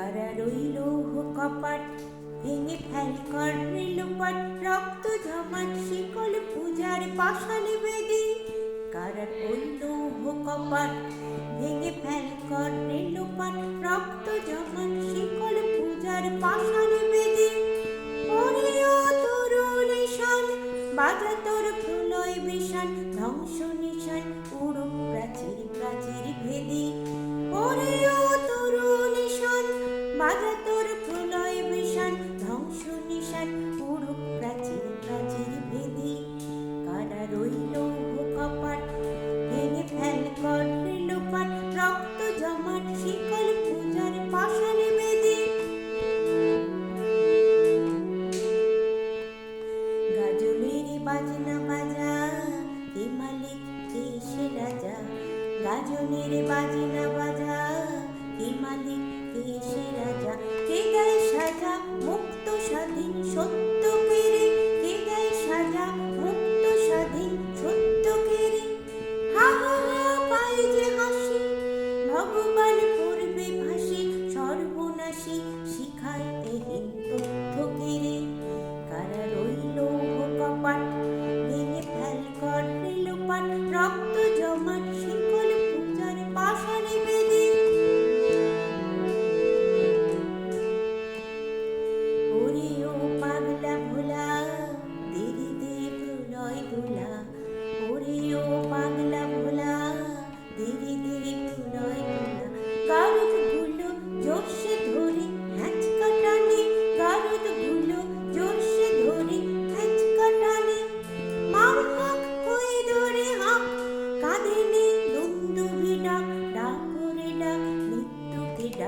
কারা রইল কপাট, ভেঙে ফেল কর রেলুপাট রক্ত জমাট শিকল পূজার পাশালি বেদি। কারা রইল কপাট, ভেঙে ফেল কর রেলুপাট রক্ত জমাট শিকল পূজার পাশালি বেদি। ওরিও তরুণেশন বাজা তোর প্রলয় বিষান, ধ্বংস নিশান উড়ো প্রাচীর ভেদি কারা রইল কপাট ভেঙে ফেল কর লোপাট, রক্ত জমাট, শিকল পূজার পাশানে বেদি। গাজলের বাজনা বাজা, কে মালিক, কে সে রাজা? গাজনের বাজনা বাজা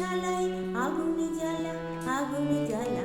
বন্দিশালায় আগুন জ্বালা আগুন জ্বালা।